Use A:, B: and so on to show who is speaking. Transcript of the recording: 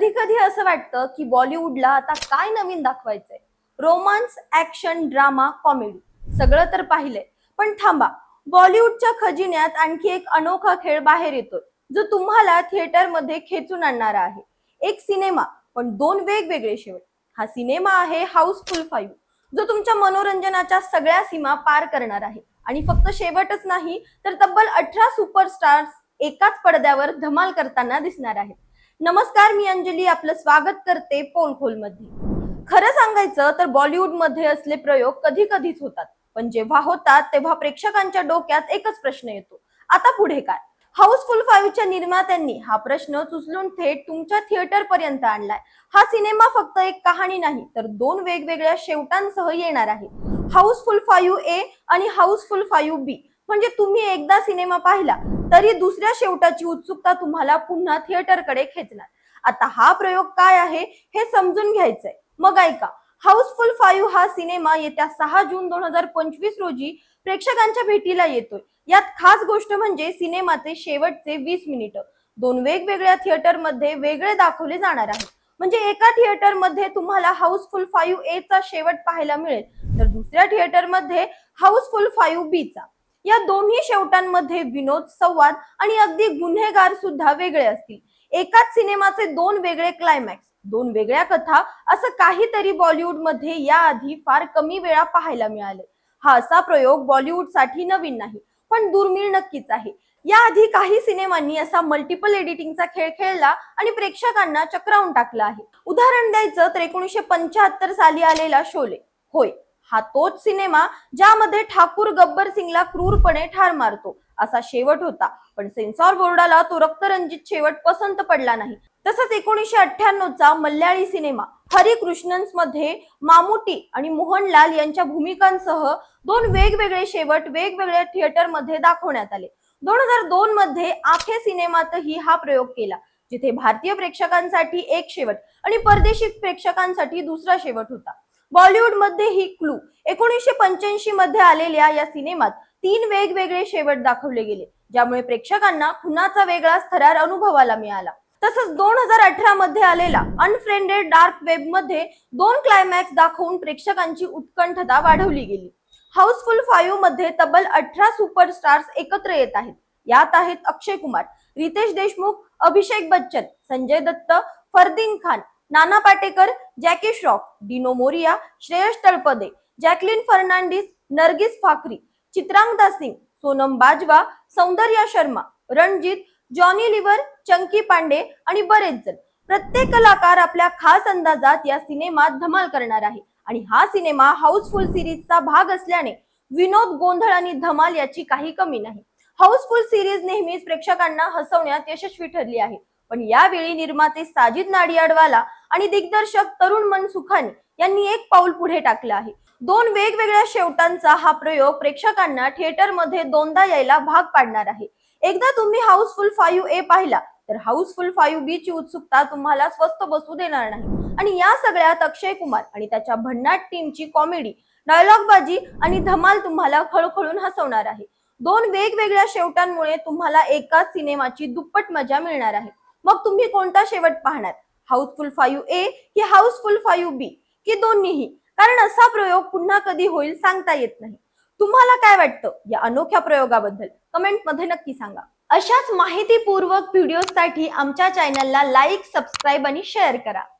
A: कधी कधी असं वाटतं की बॉलिवूडला आता काय नवीन दाखवायचंय? Romance action drama comedy. सगळं तर पाहिलंय. पण थांबा. बॉलिवूडच्या खजिन्यात आणखी एक अनोखा खेळ बाहेर येतोय जो तुम्हाला थिएटरमध्ये खेचून आणणारा आहे. एक सिनेमा पण दोन वेगवेगळे शेवट हा सिनेमा आहे हाऊसफुल फाईव्ह जो तुमच्या मनोरंजनाच्या सगळ्या सीमा पार करणार आहे. आणि फक्त शेवटच नाही तर तब्बल अठरा सुपरस्टार्स एकाच पडद्यावर धमाल करताना दिसणार आहेत. नमस्कार मी अंजली. आपलं स्वागत करते पोलखोलमध्ये खरं सांगायचं तर बॉलिवूडमध्ये असले प्रयोग कधी कधीच होतात. पण जेव्हा होतात तेव्हा प्रेक्षकांच्या डोक्यात एकच प्रश्न येतो. आता पुढे काय? हाऊसफुल फाईव्हच्या निर्मात्यांनी हा प्रश्न उचलून थेट तुमच्या थिएटर पर्यंत आणलाय. हा सिनेमा फक्त एक कहाणी नाही तर दोन वेगवेगळ्या शेवटांसह येणार आहे. हाऊसफुल फाईव्ह ए आणि हाऊसफुल फाईव्ह बी. म्हणजे तुम्ही एकदा सिनेमा पाहिला तरी दुसऱ्या शेवटाची उत्सुकता तुम्हाला पुन्हा थिएटरकडे खेचणार. आता हा प्रयोग काय आहे हे समजून घ्यायचंय. मग ऐका हाऊसफुल फाईव्ह हा सिनेमा येत्या सहा जून दोन हजार पंचवीस रोजी प्रेक्षकांच्या भेटीला येतोय. यात खास गोष्ट म्हणजे सिनेमाचे शेवटचे वीस मिनिट. दोन वेगवेगळ्या थिएटरमध्ये वेगळे दाखवले जाणार आहेत. म्हणजे एका थिएटरमध्ये तुम्हाला हाऊसफुल फाईव्ह ए चा शेवट पाहायला मिळेल. तर दुसऱ्या थिएटरमध्ये हाऊसफुल फाईव्ह बी चा. या दोन्ही शेवटांमध्ये विनोद संवाद आणि अगदी गुन्हेगार सुद्धा वेगळे असतील. एकाच सिनेमाचे दोन वेगळे क्लायमॅक्स दोन वेगळ्या कथा असं काहीतरी बॉलिवूडमध्ये याआधी फार कमी वेळा पाहायला मिळाले. हा असा प्रयोग बॉलिवूडसाठी नवीन नाही पण दुर्मिळ नक्कीच आहे. याआधी काही सिनेमांनी असा मल्टिपल एडिटिंगचा खेळ खेळला आणि प्रेक्षकांना चक्रावून टाकला आहे. उदाहरण द्यायचं तर एकोणीसशे पंच्याहत्तर साली आलेला शोले होय. हा तोच सिनेमा ज्यामध्ये ठाकूर गब्बर सिंगला क्रूरपणे ठार मारतो. असा शेवट होता. पण सेन्सॉर बोर्डाला तो रक्तरंजित शेवट पसंत पडला नाही. तसंच एकोणीसशे अठ्ठ्याण्णवचा मल्याळी सिनेमा हरी कृष्णन्समध्ये मामुटी आणि मोहनलाल यांच्या भूमिकांसह दोन वेगवेगळे शेवट वेगवेगळ्या थिएटरमध्ये दाखवण्यात आले. दोन हजार दोन मध्ये आखे सिनेमातही हा प्रयोग केला जिथे भारतीय प्रेक्षकांसाठी एक शेवट आणि परदेशी प्रेक्षकांसाठी दुसरा शेवट होता. बॉलिवूडमध्ये ही क्लू एकोणीसशे पंच्याऐंशी मध्ये आलेल्या या सिनेमात तीन वेगवेगळे शेवट दाखवले गेले ज्यामुळे प्रेक्षकांना खुनाचा वेगळाच थरार अनुभवाला मिळाला. तसंच दोन हजार अठरा मध्ये आलेला अनफ्रेंडेड डार्क वेबमध्ये दोन क्लायमॅक्स दाखवून प्रेक्षकांची उत्कंठता वाढवली गेली. हाऊसफुल फाईव्हमध्ये तब्बल अठरा सुपरस्टार्स एकत्र येत आहेत. यात आहेत अक्षय कुमार रितेश देशमुख अभिषेक बच्चन संजय दत्त फरदीन खान नाना पाटेकर जॅकी श्रॉफ डिनो मोरिया श्रेयस तळपदे जॅकलिन फर्नांडिस नर्गिस फाकरी चित्रांगदा सिंग सोनम बाजवा सौंदर्या शर्मा रणजित जॉनी लिव्हर चंकी पांडे आणि बरेच जण. प्रत्येक कलाकार आपल्या खास अंदाजात या सिनेमात धमाल करणार आहे. आणि हा सिनेमा हाऊसफुल सिरीजचा भाग असल्याने विनोद गोंधळ आणि धमाल याची काही कमी नाही. हाऊसफुल सिरीज नेहमीच प्रेक्षकांना हसवण्यात यशस्वी ठरली आहे. पण यावेळी निर्माते साजिद नाडियाडवाला आणि दिग्दर्शक तरुण मनसुखानी यांनी एक पाऊल पुढे टाकलं आहे. दोन वेगवेगळ्या शेवटांचा हा प्रयोग प्रेक्षकांना थिएटरमध्ये दोनदा यायला भाग पाडणार आहे. एकदा तुम्ही हाऊसफुल फायू ए पाहिला तर हाऊसफुल फायू बी ची उत्सुकता तुम्हाला स्वस्त बसू देणार नाही. आणि या सगळ्यात अक्षय कुमार आणि त्याच्या भन्नाट टीमची कॉमेडी डायलॉगबाजी आणि धमाल तुम्हाला खळखळून हसवणार आहे. दोन वेगवेगळ्या शेवटांमुळे तुम्हाला एकाच सिनेमाची दुप्पट मजा मिळणार आहे. मग तुम्ही कोणता शेवट पाहणार? हाऊसफुल फायू ए की हाऊसफुल फायू बी की दोन्हीही? कारण असा प्रयोग पुन्हा कधी होईल सांगता येत नाही. तुम्हाला काय वाटतं या अनोख्या प्रयोगाबद्दल? कमेंटमध्ये नक्की सांगा. अशाच माहितीपूर्वक व्हिडिओसाठी आमच्या चॅनलला लाईक सबस्क्राईब आणि शेअर करा.